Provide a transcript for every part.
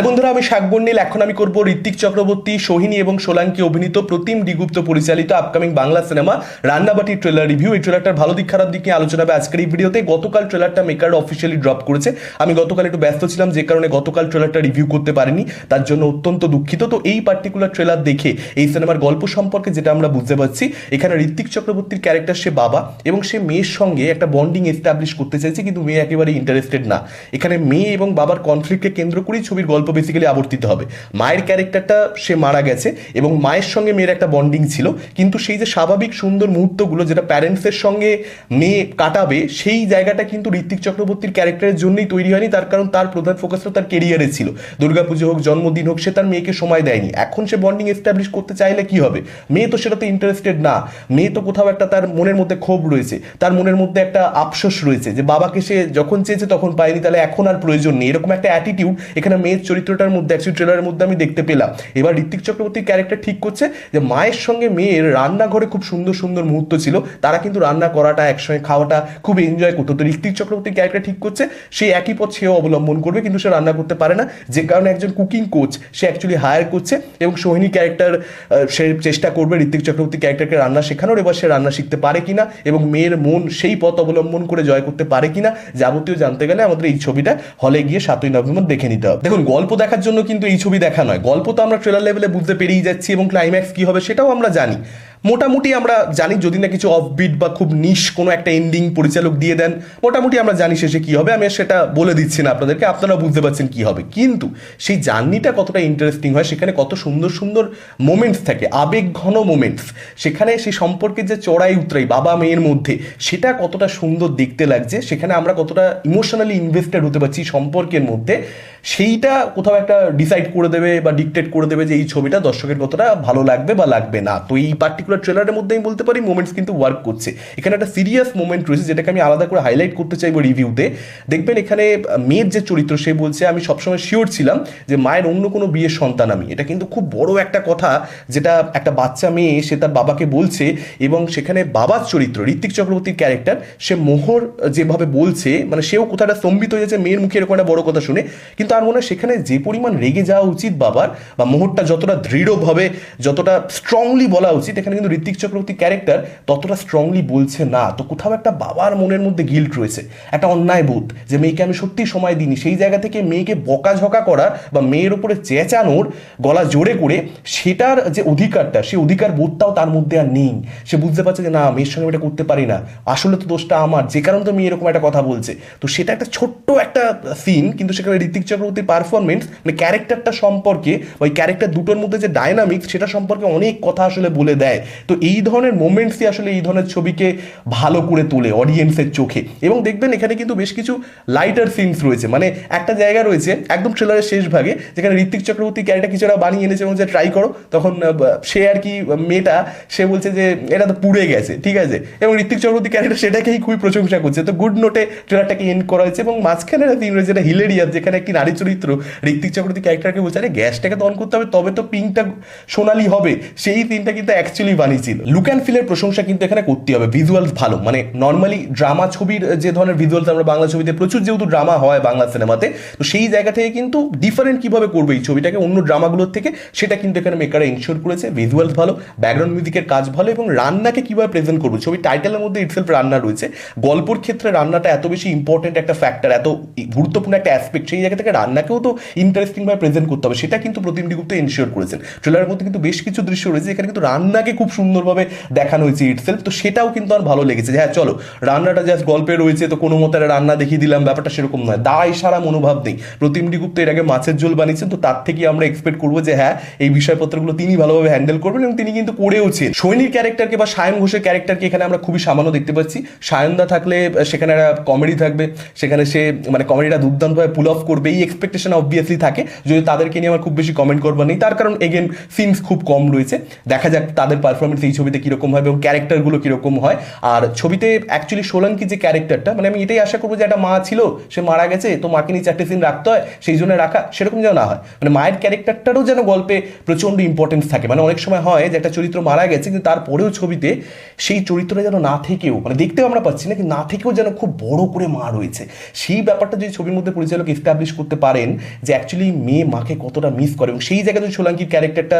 Hello বন্ধুরা, আমি শাকবর্ণিল এখন আমি করব ঋত্বিক চক্রবর্তী, সোহিনী এবং সোলাঙ্কি অভিনীত প্রতিম ডিগুপ্ত পরিচালিত upcoming Bangla cinema Rannabati trailer review এই ট্রেলারটার ভালো দিক, খারাপ দিক নিয়ে আলোচনা হবে আজকের এই ভিডিওতে। গতকাল ট্রেলারটা মেকার অফিসিয়ালি ড্রপ করেছে। আমি গতকাল একটু ব্যস্ত ছিলাম, যে কারণে গতকাল ট্রেলারটা রিভিউ করতে পারিনি। তার জন্য অত্যন্ত দুঃখিত। তো এই পার্টিকুলার ট্রেলার দেখে এই সিনেমার গল্প সম্পর্কে যেটা আমরা বুঝতে পারছি, এখানে ঋত্বিক চক্রবর্তীর ক্যারেক্টার সে বাবা এবং সে মেয়ের সঙ্গে একটা বন্ডিং এস্টাবলিশ করতে চাইছে, কিন্তু মেয়ে একেবারে ইন্টারেস্টেড না। এখানে মেয়ে এবং বাবার কনফ্লিক্টকে কেন্দ্র করেই ছবির গল্প বেসিক্যালি আবর্তিত হবে। মায়ের ক্যারেক্টারটা সে মারা গেছে এবং মায়ের সঙ্গে মেয়ের একটা বন্ডিং ছিল, কিন্তু সেই যে স্বাভাবিক সুন্দর মুহূর্তগুলো যেটা প্যারেন্টসের সঙ্গে মেয়ে কাটাবে, সেই জায়গাটা কিন্তু ঋত্বিক চক্রবর্তীর ক্যারেক্টারের জন্যই তৈরি হয়নি, তার কারণ তার প্রধান ফোকাসটা তার কেরিয়ারে ছিল। দুর্গাপুজো হোক, জন্মদিন হোক, সে তার মেয়েকে সময় দেয়নি। এখন সে বন্ডিং এস্টাবলিশ করতে চাইলে কি হবে? মেয়ে তো সেটাতে ইন্টারেস্টেড না। মেয়ে তো কোথাও একটা তার মনের মধ্যে ক্ষোভ রয়েছে, তার মনের মধ্যে একটা আফসোস রয়েছে যে বাবাকে সে যখন চেয়েছে তখন পায়নি, তাহলে এখন আর প্রয়োজন নেই। এরকম একটা অ্যাটিটিউড এখানে মেয়ের চরিত্রটার মধ্যে অ্যাকচুয়ালি ট্রেলারের মধ্যে আমি দেখতে পেলাম। এবার ঋত্বিক চক্রবর্তীর ক্যারেক্টার ঠিক করছে যে, মায়ের সঙ্গে মেয়ের রান্নাঘরে খুব সুন্দর সুন্দর মুহূর্ত ছিল। তারা কিন্তু রান্না করাটা, একসঙ্গে খাওয়াটা খুব এনজয় করতো। তো ঋত্বিক চক্রবর্তীর ক্যারেক্টার ঠিক করছে সেই একই পথ সেও অবলম্বন করবে, কিন্তু সে রান্না করতে পারে না। যে কারণে একজন কুকিং কোচ সে অ্যাকচুয়ালি হায়ার করছে এবং সোহিনী ক্যারেক্টার সে চেষ্টা করবে ঋত্বিক চক্রবর্তী ক্যারেক্টারকে রান্না শেখানোর, এবার সে রান্না শিখতে পারে কিনা এবং মেয়ের মন সেই পথ অবলম্বন করে জয় করতে পারে কিনা, যাবতীয় জানতে গেলে আমাদের এই ছবিটা হলে গিয়ে সাতই নভেম্বর দেখে নিতে হবে। দেখুন গল্প দেখার জন্য কিন্তু এই ছবি দেখা নয়। গল্প তো আমরা ট্রেলার লেভেলে বুঝতে পেরেই যাচ্ছি এবং ক্লাইম্যাক্স কী হবে সেটাও আমরা জানি। মোটামুটি আমরা জানি যদি না কিছু অফবিট বা খুব নিশ কোনো একটা এন্ডিং পরিচালক দিয়ে দেন, মোটামুটি আমরা জানি শেষে কি হবে। আমি সেটা বলে দিচ্ছি না আপনাদেরকে আপনারা বুঝতে পারছেন কি হবে। কিন্তু সেই জার্নিটা কতটা ইন্টারেস্টিং হয়, সেখানে কত সুন্দর সুন্দর মোমেন্টস থাকে, আবেগ ঘন মোমেন্টস সেখানে সেই সম্পর্কের যে চড়াই উতরাই, বাবা মেয়ের মধ্যে, সেটা কতটা সুন্দর দেখতে লাগছে, সেখানে আমরা কতটা ইমোশনালি ইনভেস্টেড হতে পারছি সম্পর্কের মধ্যে, সেইটা কোথাও একটা ডিসাইড করে দেবে বা ডিকটেট করে দেবে যে এই ছবিটা দর্শকের কতটা ভালো লাগবে বা লাগবে না। তো এই পার্টিকুলার ট্রেলারের মধ্যে আমি বলতে পারি মোমেন্টস কিন্তু ওয়ার্ক করছে। এখানে একটা সিরিয়াস মোমেন্ট রয়েছে, যেটাকে আমি আলাদা করে হাইলাইট করতে চাইব রিভিউতে দেখবেন এখানে মেয়ের যে চরিত্র, সে বলছে, আমি সবসময় শিওর ছিলাম যে মায়ের অন্য কোনো বিয়ের সন্তান আমি। এটা কিন্তু খুব বড় একটা কথা, যেটা একটা বাচ্চা মেয়ে, সে তার বাবাকে বলছে, এবং সেখানে বাবার চরিত্র, ঋত্বিক চক্রবর্তীর ক্যারেক্টার সে মোহর যেভাবে বলছে মানে সেও কোথাটা স্তম্ভিত হয়ে যাচ্ছে, মেয়ের মুখে এরকম একটা বড় কথা শুনে। কিন্তু আর মনে হয় সেখানে যে পরিমাণ রেগে যাওয়া উচিত বাবার, বা মোহরটা যতটা দৃঢ়ভাবে, যতটা স্ট্রংলি বলা উচিত, এখানে কিন্তু ঋত্বিক চক্রবর্তী ক্যারেক্টার ততটা স্ট্রংলি বলছে না। তো কোথাও একটা বাবার মনের মধ্যে গিল্ট রয়েছে। একটা অন্যায় বোধ যে মেয়েকে আমি সত্যি সময় দিইনি। সেই জায়গা থেকে মেয়েকে বকাঝকা করা বা মেয়ের উপরে চেঁচানোর, গলা জোরে করে, সেটার যে অধিকারটা সেই অধিকার বোধটাও তার মধ্যে আর নেই। সে বুঝতে পারছে যে, না, মেয়ের সঙ্গে এটা করতে পারি না। আসলে তো দোষটা আমার। যে কারণে তো মেয়ে এরকম একটা কথা বলছে। তো সেটা একটা ছোট্ট একটা সিন কিন্তু সেখানে ঋত্বিক চক্রবর্তীর পারফরমেন্স মানে ক্যারেক্টারটা সম্পর্কে ওই ক্যারেক্টার দুটোর মধ্যে যে ডায়নামিক্স সেটা সম্পর্কে অনেক কথা আসলে বলে দেয়। তো এই ধরনের মোমেন্টসই আসলে এই ধরনের ছবিকে ভালো করে তোলে অডিয়েন্সের চোখে। এবং দেখবেন এখানে কিন্তু বেশ কিছু লাইটার সিনস রয়েছে। মানে একটা জায়গা রয়েছে, একদম ট্রেলারের শেষ ভাগে, যেখানে ঋত্বিক চক্রবর্তী ক্যারেক্টার কিছুটা বানিয়ে এনেছে এবং যে ট্রাই করো, তখন সে আর কি মেয়েটা, সে বলছে যে, এটা তো পুড়ে গেছে। ঠিক আছে? এবং ঋত্বিক চক্রবর্তী ক্যারেক্টার সেটাকেই খুবই প্রশংসা করছে। তো গুড নোটে ট্রেলারটাকে এন্ড করা হয়েছে এবং মাঝখানে একটা সিন রয়েছে, যেটা হিলেরিয়াস যেখানে একটি নারী চরিত্র ঋত্বিক চক্রবর্তী ক্যারেক্টারকে বলছে, আরে গ্যাসটাকে তো অন করতে হবে, তবে তো পিঙ্কটা সোনালি হবে। সেই সিনটা কিন্তু অ্যাকচুয়ালি বানিয়েছিল লুক অ্যান্ড ফিলের প্রশংসা কিন্তু এখানে করতে হবে। ভিজুয়ালস ভালো। মানে নর্মালি ড্রামা ছবির, যে ধরনের ভিজুয়ালস আমরা বাংলা ছবিতে প্রচুর যেহেতু ড্রামা হয় বাংলা সিনেমাতে তো সেই জায়গা থেকে কিন্তু ডিফারেন্ট কীভাবে করবে এই ছবিটাকে, অন্য ড্রামাগুলোর থেকে, সেটা কিন্তু এখানে মেকাররা ইনশোর করেছে। ভিজুয়ালস ভালো ব্যাকগ্রাউন্ড মিউজিকের কাজ ভালো এবং রান্নাকে কীভাবে প্রেজেন্ট করবে? ছবি টাইটেলের মধ্যে ইটসেলফ রান্না রয়েছে। গল্পর ক্ষেত্রে রান্নাটা এত বেশি ইম্পর্টেন্ট একটা ফ্যাক্টর এত গুরুত্বপূর্ণ একটা অ্যাসপেক্ট সেই জায়গা থেকে রান্নাকেও তো ইন্টারেস্টিংভাবে প্রেজেন্ট করতে হবে। সেটা কিন্তু প্রতিনিধি গুপ্ত এনশিওর করেছেন। ট্রেলারের মধ্যে কিন্তু বেশ কিছু দৃশ্য রয়েছে। এখানে কিন্তু রান্নাকে খুব সুন্দরভাবে দেখানো হয়েছে ইটসেলফ তো সেটাও কিন্তু আমার ভালো লেগেছে। হ্যাঁ চলো, রান্নাটা জাস্ট গল্পে রয়েছে, তো কোনো মতো রান্না দেখিয়ে দিলাম, ব্যাপারটা সেরকম নয়। দায় সারা মনোভাব নেই। প্রতিনিধি গুপ্ত এর আগে মাছের ঝোল বানিয়েছেন, তো তার থেকে আমরা এক্সপেক্ট করব যে হ্যাঁ এই বিষয়পত্রগুলো তিনি ভালোভাবে হ্যান্ডেল করবেন এবং তিনি কিন্তু করেওছেন। সৈনির ক্যারেক্টারকে বা সায়ন ঘোষের ক্যারেক্টারকে এখানে আমরা খুবই সামান্য দেখতে পাচ্ছি। সায়নদা থাকলে সেখানে একটা কমেডি থাকবে, সেখানে সে মানে কমেডিটা দুর্দান্তভাবে পুল অফ করবে, এই এক্সপেকটেশন অবভিয়াসলি থাকে। যদি তাদেরকে নিয়ে আমার খুব বেশি কমেন্ট করবার নেই, তার কারণ এগেন সিনস খুব কম রয়েছে। দেখা যাক তাদের পারফরমেন্স পারফরমেন্স এই ছবিতে কীরকম হয় এবং ক্যারেক্টারগুলো কীরকম হয়। আর ছবিতে অ্যাকচুয়ালি সোলাঙ্কি যে ক্যারেক্টারটা মানে আমি এটাই আশা করব যে একটা মা ছিল, সে মারা গেছে, তো মাকে নিয়ে চারটে সিন রাখতে হয়, সেই জন্য রাখা, সেরকম যেন না হয়। মানে মায়ের ক্যারেক্টারটারও যেন গল্পে প্রচণ্ড ইম্পর্টেন্স থাকে। মানে অনেক সময় হয় যে একটা চরিত্র মারা গেছে, কিন্তু তারপরেও ছবিতে সেই চরিত্রটা যেন না থেকেও মানে দেখতেও আমরা পাচ্ছি না না থেকেও যেন খুব বড় করে মা রয়েছে। সেই ব্যাপারটা যদি ছবির মধ্যে পরিচালক এস্টাবলিশ করতে পারেন যে অ্যাকচুয়ালি মেয়ে মাকে কতটা মিস করে, এবং সেই জায়গায় যদি সোলাঙ্কির ক্যারেক্টারটা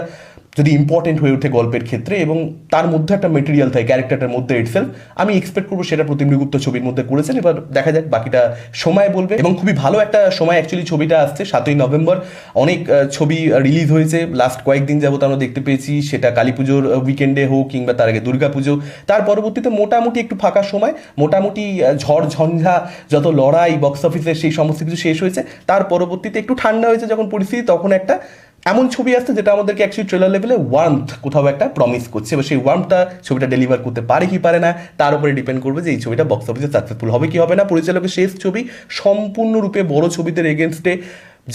যদি ইম্পর্টেন্ট হয়ে ওঠে গল্পের ক্ষেত্রে এবং তার মধ্যে একটা মেটেরিয়াল থাকে ক্যারেক্টারটার মধ্যে ইটসেলফ আমি এক্সপেক্ট করব সেটা প্রতিমগুপ্ত ছবির মধ্যে করেছেন। এবার দেখা যাক বাকিটা সময় বলবে। এবং খুবই ভালো একটা সময় অ্যাকচুয়ালি ছবিটা আসছে, সাতই নভেম্বর। অনেক ছবি রিলিজ হয়েছে। লাস্ট কয়েকদিন যাবত আমরা দেখতে পেয়েছি, সেটা কালী পুজোর উইকেন্ডে হোক কিংবা তার আগে দুর্গা পুজো। তার পরবর্তীতে মোটামুটি একটু ফাঁকা সময়, মোটামুটি ঝড়, ঝঞ্ঝা, যত লড়াই বক্স অফিসের সেই সমস্ত কিছু শেষ হয়েছে। তার পরবর্তীতে একটু ঠান্ডা হয়েছে যখন পরিস্থিতি, তখন একটা এমন ছবি আসছে যেটা আমাদেরকে অ্যাকচুয়ালি ট্রেলার লেভেলে ওয়ার্মথ কোথাও একটা প্রমিস করছে। এবার সেই ওয়ার্মটা ছবিটা ডেলিভার করতে পারে কি পারে না, তার উপরে ডিপেন্ড করবে যে এই ছবিটা বক্স অফিসে সাকসেসফুল হবে কি হবে না। পরিচালকের শেষ ছবি সম্পূর্ণরূপে বড় ছবিদের এগেনস্টে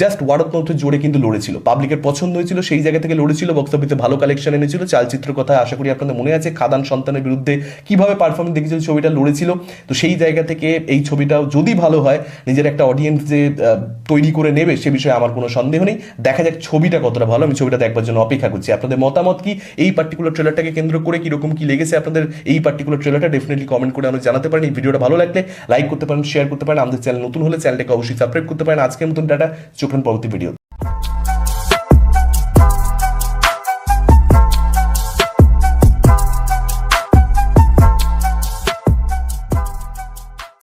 জাস্ট মধ্যে জোরে কিন্তু লড়েছিল। পাবলিকের পছন্দ হয়েছিল, সেই জায়গা থেকে লড়েছিল বক্স অফিসে ভালো কালেকশন এনেছিল, চালচিত্র কথা আশা করি আপনাদের মনে আছে, খাদান সন্তানের বিরুদ্ধে কীভাবে পারফরমেন্স দেখেছিল ছবিটা লড়েছিল। তো সেই জায়গা থেকে এই ছবিটাও যদি ভালো হয়, নিজের একটা অডিয়েন্স যে তৈরি করে নেবে, সে বিষয়ে আমার কোনো সন্দেহ নেই। দেখা যাক ছবিটা কতটা ভালো, আমি ছবিটা দেখবার জন্য অপেক্ষা করছি। আপনাদের মতামত কি? এই পার্টিকুলার ট্রেলারটাকে কেন্দ্র করে কীরকম কি লেগেছে আপনাদের? এই পার্টিকুলার ট্রেলারটা ডেফিনেটলি কমেন্ট করে আমাদের জানাতে পারেন। এই ভিডিওটা ভালো লাগলে লাইক করতে পারেন শেয়ার করতে পারেন। আমাদের চ্যানেল নতুন হলে চ্যানেলটাকে অবশ্যই সাবস্ক্রাইব করতে পারেন। আজকের মতন ডাটা চোখেন পরবর্তী ভিডিও